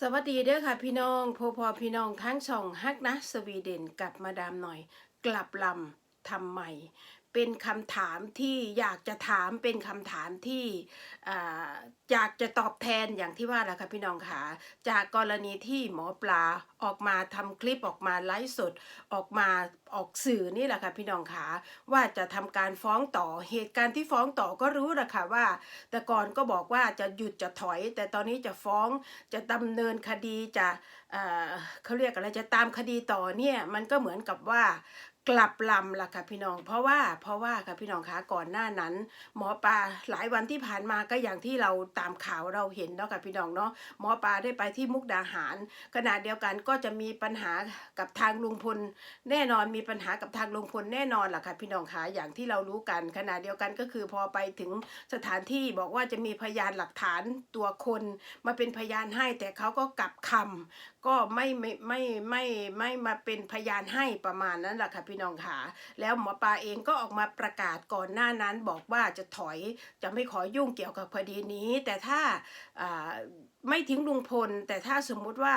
สวัสดีเด้อค่ะพี่น้องพอพอพี่น้องทั้งช่องฮักนะ สวีเดนกับมาดามหน่อย กลับลำทำใหม่ เป็นคำถามที่อยากจะถามเป็นคำถามที่อยากจะตอบแทนอย่างที่ว่าแหละค่ะพี่น้องค่ะจากกรณีที่หมอปลาออกมาทำคลิปออกมาไลฟ์สดออกมาออกสื่อนี่แหละค่ะพี่น้องค่ะว่าจะทำการฟ้องต่อเหตุการณ์ที่ฟ้องต่อก็รู้แหละค่ะว่า แต่ก่อนก็บอกว่าจะหยุดจะถอย แต่ตอนนี้จะฟ้องจะดำเนินคดีจะเขาเรียกอะไรจะตามคดีต่อเนี่ยมันก็เหมือนกับว่า กลับลำล่ะค่ะพี่น้อง เพราะว่าเพราะว่าค่ะพี่น้องคะก่อนหน้านั้น หมอปลาหลายวันที่ผ่านมาก็อย่างที่เราตามข่าวเราเห็นเนาะค่ะพี่น้องเนาะหมอปลาได้ไปที่มุกดาหารขณะเดียวกันก็จะมีปัญหากับทางลุงพลแน่นอนมีปัญหากับทางลุงพลแน่นอนล่ะค่ะพี่น้องคะอย่างที่เรารู้กันขณะเดียวกันก็คือพอไปถึงสถานที่บอกว่าจะมีพยานหลักฐานตัวคน มาเป็นพยานให้แต่เขาก็กลับคำ ก็ไม่ไม่ไม่ไม่ไม่มาเป็นพยานให้ประมาณนั้นแหละค่ะพี่น้องค่ะ แล้วหมอปลาเองก็ออกมาประกาศก่อนหน้านั้นบอกว่าจะถอยจะไม่ขอยุ่งเกี่ยวกับคดีนี้ แต่ถ้าอ่า ไม่ทิ้งลุงพล แต่ถ้าสมมุติว่า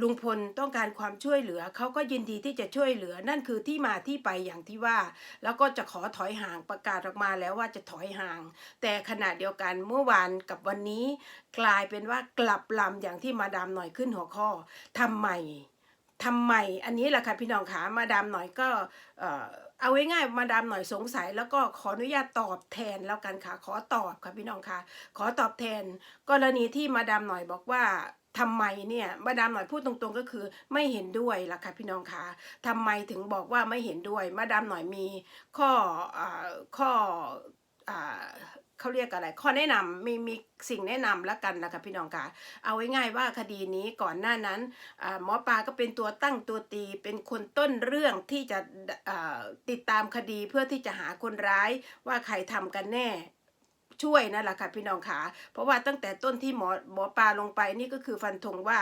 ลุงพลต้องการความช่วยเหลือเขาก็ยินดีที่จะช่วยเหลือ นั่นคือที่มาที่ไปอย่างที่ว่า แล้วก็จะขอถอยห่างประกาศออกมาแล้วว่าจะถอยห่าง แต่ขณะเดียวกันเมื่อวานกับวันนี้ กลายเป็นว่ากลับลำอย่างที่มาดามหน่อยขึ้นหัวข้อทำไมทำไมอันนี้แหละค่ะพี่น้องขามาดามหน่อยก็ เอาไว้ง่ายๆมาดามหน่อยสงสัย แล้วก็ขออนุญาตตอบแทนแล้วกันค่ะ ขอตอบค่ะพี่น้องค่ะ ขอตอบแทน กรณีที่มาดามหน่อยบอกว่าทำไมเนี่ยมาดามหน่อยพูดตรงๆก็คือไม่เห็นด้วยล่ะค่ะพี่น้องคะทำไมถึงบอกว่าไม่เห็นด้วย มาดามหน่อยมีข้ออาข้ออ่า เขาเรียกอะไรข้อแนะนำมีมีสิ่งแนะนำแล้วกันนะคะพี่น้องคะเอาไว้ง่ายว่าคดีนี้ก่อนหน้านั้นหมอปลาก็เป็นตัวตั้งตัวตีเป็นคนต้นเรื่องที่จะติดตามคดีเพื่อที่จะหาคนร้ายว่าใครทำกันแน่ช่วยนั่นแหละค่ะพี่น้องขาเพราะว่าตั้งแต่ต้นที่หมอหมอปลาลงไปนี่ก็คือฟันธงว่า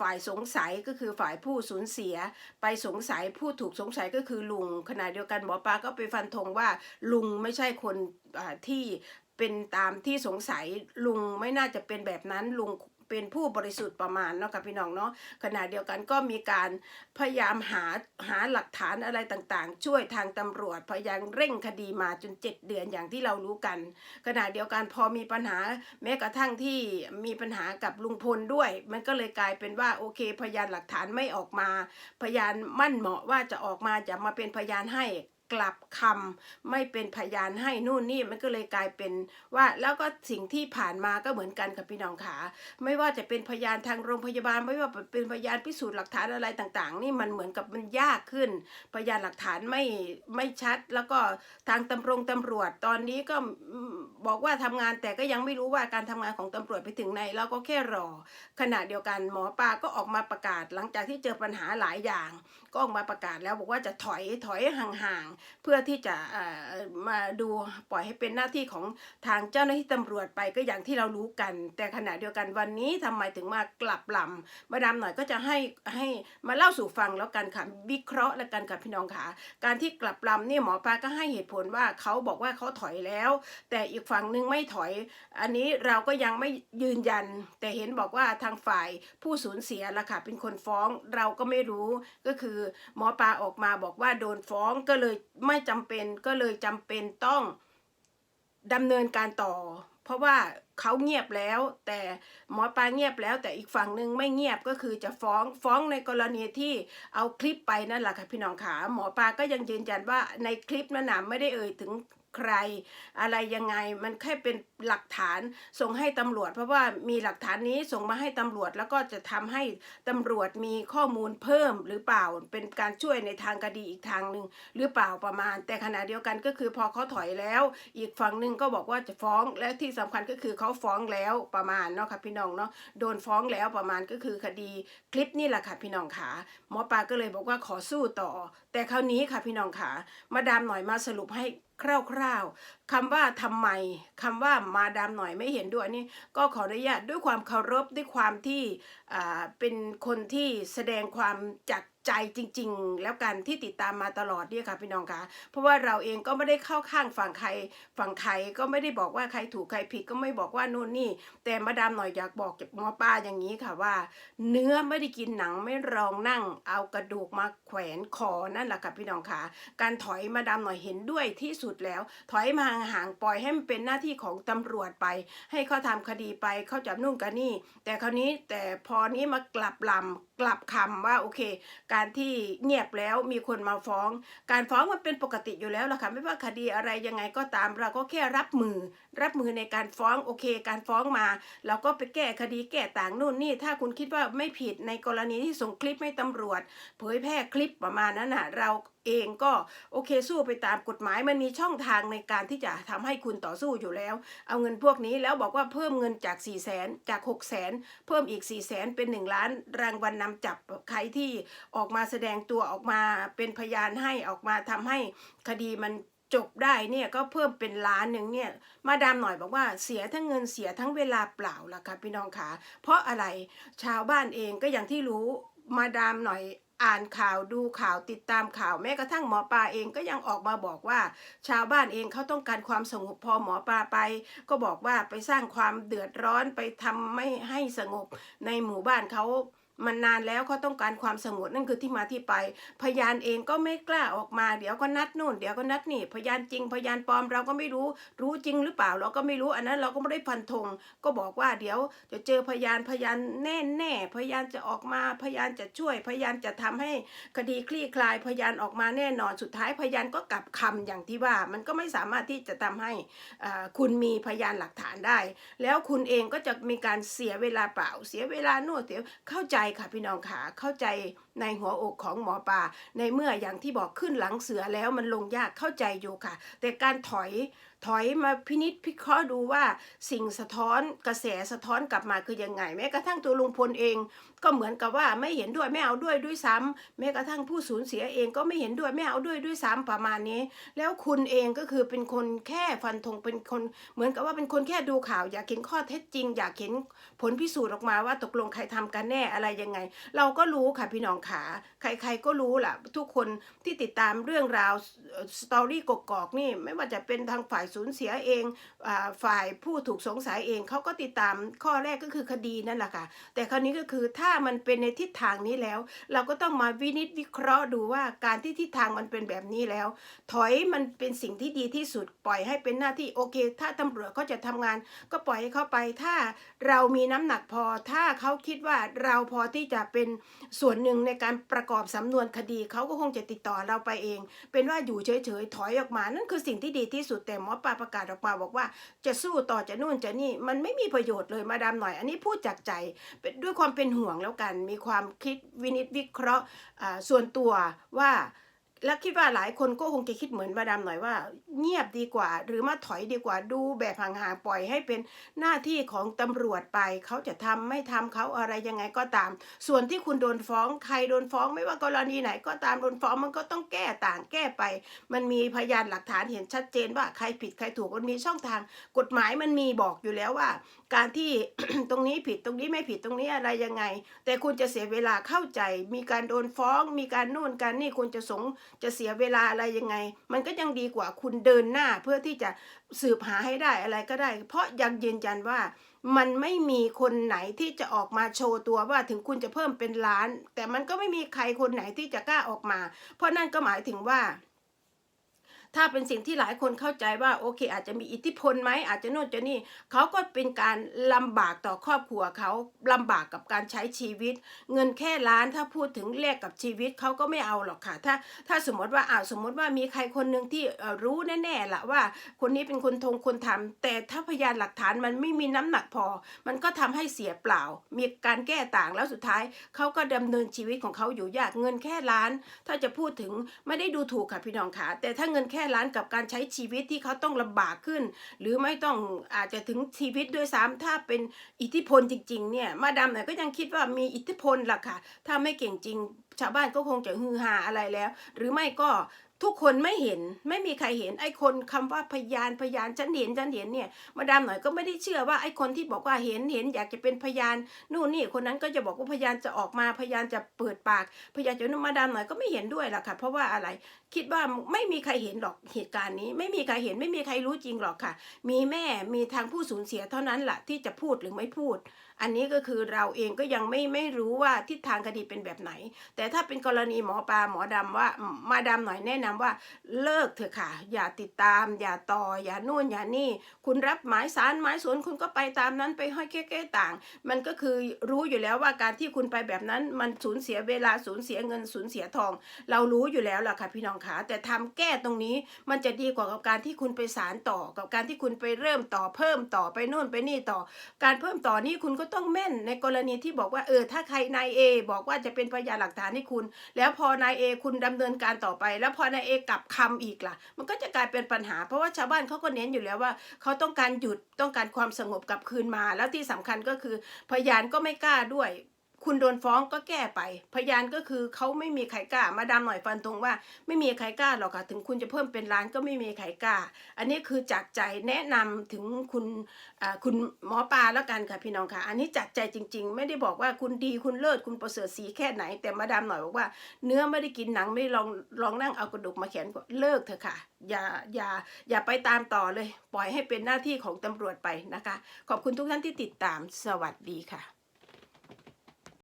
ฝ่ายสงสัยก็คือฝ่ายผู้สูญเสีย ไปสงสัยผู้ถูกสงสัยก็คือลุงขณะเดียวกันหมอปลาก็ไปฟันธงว่าลุงไม่ใช่คนที่เป็นตามที่สงสัยลุงไม่น่าจะเป็นแบบนั้นลุง เป็นผู้บริสุทธิ์ประมาณเนาะค่ะพี่น้องเนาะขณะเดียวกันก็มีการพยายามหาหาหลักฐานอะไรต่างๆ ช่วยทางตำรวจพยายามเร่งคดีมาจนเจ็ดเดือนอย่างที่เรารู้กัน ขณะเดียวกันพอมีปัญหาแม้กระทั่งที่มีปัญหากับลุงพลด้วย มันก็เลยกลายเป็นว่าโอเค พยานหลักฐานไม่ออกมา พยานมั่นเหมาะว่าจะออกมาจะมาเป็นพยานให้ กลับคำไม่เป็นพยานให้นู่นนี่มันก็เลยกลายเป็นว่าแล้วก็สิ่งที่ผ่านมาก็เหมือนกันกับพี่น้องขาไม่ว่าจะเป็นพยานทางโรงพยาบาล ไม่ว่าเป็นพยานพิสูจน์หลักฐานอะไรต่างๆ นี่มันเหมือนกับมันยากขึ้น พยานหลักฐานไม่ไม่ชัด แล้วก็ทางตำรงตำรวจตอนนี้ก็ บอกว่าทำงานแต่ก็ยังไม่รู้ว่าการทำงานของตำรวจไปถึงไหนเราก็แค่รอ ขณะเดียวกันหมอปลาก็ออกมาประกาศ หลังจากที่เจอปัญหาหลายอย่าง ก็ออกมาประกาศแล้วบอกว่าจะถอยถอยห่างๆเพื่อที่จะเอ่อมาดูปล่อยให้เป็นหน้าที่ของทางเจ้าหน้าที่ตำรวจไปก็อย่างที่เรารู้กัน แต่ขณะเดียวกันวันนี้ทำไมถึงมากลับลำมาดามหน่อยก็จะให้ให้มาเล่าสู่ฟังแล้วกันค่ะวิเคราะห์แล้วกันค่ะพี่น้องค่ะการที่กลับลำเนี่ยหมอปลาก็ให้เหตุผลว่าเขาบอกว่าเขาถอยแล้ว แต่อีกฝั่งหนึ่งไม่ถอย อันนี้เราก็ยังไม่ยืนยัน แต่เห็นบอกว่าทางฝ่ายผู้สูญเสียล่ะค่ะเป็นคนฟ้องเราก็ไม่รู้ก็คือหมอปลาออกมาบอกว่าโดนฟ้องก็เลยไม่จำเป็นก็เลยจำเป็นต้องดำเนินการต่อ เพราะว่าเขาเงียบแล้ว แต่หมอปลาเงียบแล้ว แต่อีกฝั่งหนึ่งไม่เงียบก็คือจะฟ้องฟ้องในกรณีที่เอาคลิปไปนั่นแหละค่ะพี่น้องขาหมอปลาก็ยังยืนยันว่าในคลิปนั้นนะไม่ได้เอ่ยถึง ใคร อะไรยังไงมันแค่เป็นหลักฐานส่งให้ตำรวจ เพราะว่ามีหลักฐานนี้ส่งมาให้ตำรวจแล้วก็จะทำให้ตำรวจมีข้อมูลเพิ่มหรือเปล่าเป็นการช่วยในทางคดีอีกทางหนึ่งหรือเปล่าประมาณ แต่ขณะเดียวกันก็คือพอเขาถอยแล้ว อีกฝั่งหนึ่งก็บอกว่าจะฟ้องและที่สำคัญก็คือเขาฟ้องแล้วประมาณเนาะค่ะพี่น้องเนาะโดนฟ้องแล้วประมาณก็คือคดีคลิปนี่แหละค่ะพี่น้องขาหมอปลาก็เลยบอกว่าขอสู้ต่อ แต่คราวนี้ค่ะพี่น้องขามาดามหน่อยมาสรุปให้ คร่าวๆคำว่าทำไมคำว่ามาดามหน่อยไม่เห็นด้วยนี่ก็ขออนุญาตด้วยความเคารพด้วยความที่เป็นคนที่แสดงความจาก ใจจริง ๆ แล้วกันที่ติดตามมาตลอดเนี่ยค่ะพี่น้องคะเพราะว่าเราเองก็ไม่ได้เข้าข้างฝั่งใครฝั่งใครก็ไม่ได้บอกว่าใครถูกใครผิดก็ไม่บอกว่านู่นนี่ แต่มาดามหน่อยอยากบอกกับหมอป้าอย่างนี้ค่ะว่า เนื้อไม่ได้กินหนังไม่รองนั่ง เอากระดูกมาแขวนคอนั่นแหละค่ะพี่น้องคะการถอยมาดามหน่อยเห็นด้วยที่สุดแล้ว ถอยมาห่างๆปล่อยให้มันเป็นหน้าที่ของตำรวจไป ให้เขาทำคดีไปเขาจับนู่นกันนี่ แต่คราวนี้แต่พอนี้มากลับลำกลับคำว่าโอเคการที่เงียบแล้วมีคนมาฟ้อง การฟ้องมันเป็นปกติอยู่แล้วล่ะค่ะไม่ว่าคดีอะไรยังไงก็ตาม เราก็แค่รับมือ รับมือในการฟ้องโอเค การฟ้องมาเราก็ไปแก้คดีแก้ต่างนู่นนี่ ถ้าคุณคิดว่าไม่ผิดในกรณีที่ส่งคลิปให้ตำรวจ เผยแพร่คลิปประมาณนั้นนะเราเองก็โอเคสู้ไปตามกฎหมายมันมีช่องทางในการที่จะทำให้คุณต่อสู้อยู่แล้ว เอาเงินพวกนี้แล้วบอกว่าเพิ่มเงินจาก4ี่แสนจาก6 0แสนเพิ่มอีก4ี่แสนเป็น 1 ล้านรางวัลนนำจับใครที่ออกมาแสดงตัวออกมาเป็นพยานให้ออกมาทำให้คดีมันจบได้เนี่ยก็เพิ่มเป็นล้านหนึ่งเนี่ยมาดามหน่อยบอกว่าเสียทั้งเงินเสียทั้งเวลาเปล่าล่ะค่ะพี่น้องคะเพราะอะไรชาวบ้านเองก็อย่างที่รู้มาดามหน่อย อ่านข่าวดูข่าวติดตามข่าวแม้กระทั่งหมอปลาเองก็ยังออกมาบอกว่า ชาวบ้านเองเขาต้องการความสงบพอหมอปลาไป ก็บอกว่าไปสร้างความเดือดร้อนไปทำไม่ให้สงบในหมู่บ้านเขา มันนานแล้วเขาต้องการความสงบนั่นคือที่มาที่ไป พยานเองก็ไม่กล้าออกมา เดี๋ยวก็นัดนู่น เดี๋ยวก็นัดนี่ พยานจริง พยานปลอมเราก็ไม่รู้ รู้จริงหรือเปล่าเราก็ไม่รู้ อันนั้นเราก็ไม่ได้พันธง ก็บอกว่าเดี๋ยวจะเจอพยานพยานแน่แน่พยานจะออกมา พยานจะช่วย พยานจะทำให้คดีคลี่คลาย พยานออกมาแน่นอน สุดท้ายพยานก็กลับคำอย่างที่ว่า มันก็ไม่สามารถที่จะทำให้คุณมีพยานหลักฐาน ได้ แล้วคุณเองก็จะมีการเสียเวลาเปล่า เสียเวลานวดเสียเข้าใจค่ะพี่น้องค่ะเข้าใจ ในหัวอกของหมอปลาในเมื่ออย่างที่บอกขึ้นหลังเสือแล้วมันลงยากเข้าใจอยู่ค่ะ แต่การถอยถอยมาพินิษพิเคราะห์ดูว่าสิ่งสะท้อนกระแสสะท้อนกลับมาคือยังไง แม้กระทั่งตัวลุงพลเอง ก็เหมือนกับว่าไม่เห็นด้วยไม่เอาด้วยด้วยซ้ำแม้กระทั่งผู้สูญเสียเองก็ไม่เห็นด้วยไม่เอาด้วยด้วยซ้ำประมาณนี้ แล้วคุณเองก็คือเป็นคนแค่ฟันธงเป็นคน เหมือนกับว่าเป็นคนแค่ดูข่าว อยากเห็นข้อเท็จจริง อยากเห็นผลพิสูจน์ออกมาว่าตกลงใครทำกันแน่อะไรยังไง เราก็รู้ค่ะพี่น้องขา ใครๆก็รู้แหละทุกคนที่ติดตามเรื่องราวสตอรี่กกอกนี่ไม่ว่าจะเป็นทางฝ่ายสูญเสียเองอฝ่ายผู้ถูกสงสัยเองเขาก็ติดตามข้อแรกก็คือคดีนั่นแหละค่ะ แต่คราวนี้ก็คือถ้ามันเป็นในทิศทางนี้แล้ว เราก็ต้องมาวินิจวิเคราะห์ดูว่าการที่ทิศทางมันเป็นแบบนี้แล้ว ถอยมันเป็นสิ่งที่ดีที่สุดปล่อยให้เป็นหน้าที่โอเค ถ้าตำรวจเขาจะทำงาน ก็ปล่อยให้เขาไปถ้าเรามีน้ำหนักพอ ถ้าเขาคิดว่าเราพอที่จะเป็นส่วนหนึ่งในการประกอบสำนวนคดีเขาก็คงจะติดต่อเราไปเอง เป็นว่าอยู่เฉยๆถอยออกมา นั่นคือสิ่งที่ดีที่สุดแต่หมอปลาประกาศออกมาบอกว่า จะสู้ต่อจะนู่นจะนี่มันไม่มีประโยชน์เลยมาดามหน่อย อันนี้พูดจากใจเป็นด้วยความเป็นห่วงแล้วกัน มีความคิดวินิจวิเคราะห์ส่วนตัวว่า แล้วคิดว่าหลายคนก็คงจะคิดเหมือนมาดามหน่อยว่า เงียบดีกว่า หรือมาถอยดีกว่าดูแบบห่างๆปล่อยให้เป็นหน้าที่ของตำรวจไป เขาจะทำไม่ทำเขาอะไรยังไงก็ตาม ส่วนที่คุณโดนฟ้องใครโดนฟ้องไม่ว่ากรณีไหนก็ตามโดนฟ้องมันก็ต้องแก้ต่างแก้ไป มันมีพยานหลักฐานเห็นชัดเจนว่าใครผิดใครถูกมันมีช่องทาง กฎหมายมันมีบอกอยู่แล้วว่า การที่ตรงนี้ผิดตรงนี้ไม่ผิดตรงนี้อะไรยังไง แต่คุณจะเสียเวลาเข้าใจ มีการโดนฟ้อง มีการนู่นการนี่คุณจะสงจะเสียเวลาอะไรยังไง มันก็ยังดีกว่าคุณเดินหน้าเพื่อที่จะสืบหาให้ได้อะไรก็ได้ เพราะยังยืนยันว่ามันไม่มีคนไหนที่จะออกมาโชว์ตัวว่าถึงคุณจะเพิ่มเป็นล้าน แต่มันก็ไม่มีใครคนไหนที่จะกล้าออกมา เพราะนั่นก็หมายถึงว่า ถ้าเป็นสิ่งที่หลายคนเข้าใจว่าโอเค อาจจะมีอิทธิพลไหมอาจจะโน่นจะนี่เขาก็เป็นการลำบากต่อครอบครัวเขาลำบากกับการใช้ชีวิต เงินแค่ล้านถ้าพูดถึงแลกกับชีวิตเขาก็ไม่เอาหรอกค่ะ ถ้าถ้าสมมติว่าอ้าวสมมติว่ามีใครคนหนึ่งที่รู้แน่ๆละว่า คนนี้เป็นคนทงคนทำแต่ถ้าพยานหลักฐานมันไม่มีน้ำหนักพอ มันก็ทำให้เสียเปล่า มีการแก้ต่างแล้วสุดท้ายเขาก็ดำเนินชีวิตของเขาอยู่ยากเงินแค่ล้าน ถ้าจะพูดถึงไม่ได้ดูถูกค่ะพี่น้องค่ะแต่ถ้าเงินแค่ล้านกับการใช้ชีวิตที่เขาต้องลำบากขึ้น หรือไม่ต้องอาจจะถึงชีวิตด้วยซ้ำถ้าเป็นอิทธิพลจริงๆเนี่ยมาดามเนี่ยก็ยังคิดว่ามีอิทธิพลล่ะค่ะ ถ้าไม่เก่งจริง ชาวบ้านก็คงจะฮือฮาอะไรแล้ว หรือไม่ก็ทุกคนไม่เห็นไม่มีใครเห็นไอ้คนคำว่าพยานพยานฉันเห็นฉันเห็นเนี่ยมาดามหน่อยก็ไม่ได้เชื่อว่าไอ้คนที่บอกว่าเห็นเห็นอยากจะเป็นพยานนู่นนี่คนนั้นก็จะบอกว่าพยานจะออกมาพยานจะเปิดปาก พยานจะนู่นมาดามหน่อยก็ไม่เห็นด้วยล่ะค่ะเพราะว่าอะไร คิดว่าไม่มีใครเห็นหรอกเหตุการณ์นี้ ไม่มีใครเห็นไม่มีใครรู้จริงหรอกค่ะ มีแม่มีทางผู้สูญเสียเท่านั้นแหละที่จะพูดหรือไม่พูด อันนี้ก็คือเราเองก็ยังไม่ไม่รู้ว่าทิศทางคดีเป็นแบบไหน แต่ถ้าเป็นกรณีหมอปลาหมอดำว่ามาดำหน่อยแนะนำว่าเลิกเถอะค่ะ อย่าติดตาม อย่าต่อ อย่านู่นอย่านี่ คุณรับหมายสารหมายสวนคุณก็ไปตามนั้นไปห้อยแก้ๆต่าง มันก็คือรู้อยู่แล้วว่าการที่คุณไปแบบนั้นมันสูญเสียเวลาสูญเสียเงินสูญเสียทอง เรารู้อยู่แล้วล่ะค่ะพี่น้องขาแต่ทำแก้ตรงนี้มันจะดีกว่ากับการที่คุณไปสารต่อกับการที่คุณไปเริ่มต่อเพิ่มต่อไปนู่นไปนี่ต่อ การเพิ่มต่อนี้คุณก็ต้องแม่นในกรณีที่บอกว่าเออถ้าใครนายเอบอกว่าจะเป็นพยานหลักฐานให้คุณ แล้วพอนายเอคุณดำเนินการต่อไป แล้วพอนายเอกลับคำอีกล่ะ มันก็จะกลายเป็นปัญหา เพราะว่าชาวบ้านเขาก็เน้นอยู่แล้วว่าเขาต้องการหยุดต้องการความสงบกลับคืนมา แล้วที่สำคัญก็คือพยานก็ไม่กล้าด้วย คุณโดนฟ้องก็แก้ไป พยานก็คือเขาไม่มีใครกล้า มาดามหน่อยฟันธงว่า ไม่มีใครกล้าหรอกค่ะ ถึงคุณจะเพิ่มเป็นล้านก็ไม่มีใครกล้า อันนี้คือจากใจแนะนำถึงคุณคุณหมอปลาแล้วกันค่ะพี่น้องค่ะ อันนี้จากใจจริง ๆ ไม่ได้บอกว่าคุณดีคุณเลิศคุณประเสริฐสีแค่ไหน แต่มาดามหน่อยบอกว่าเนื้อไม่ได้กินหนังไม่ลองลองนั่งเอากระดูกมาแขนก็เลิกเถอะค่ะ อย่าอย่าอย่าไปตามต่อเลย ปล่อยให้เป็นหน้าที่ของตำรวจไปนะคะ ขอบคุณทุกท่านที่ติดตามสวัสดีค่ะ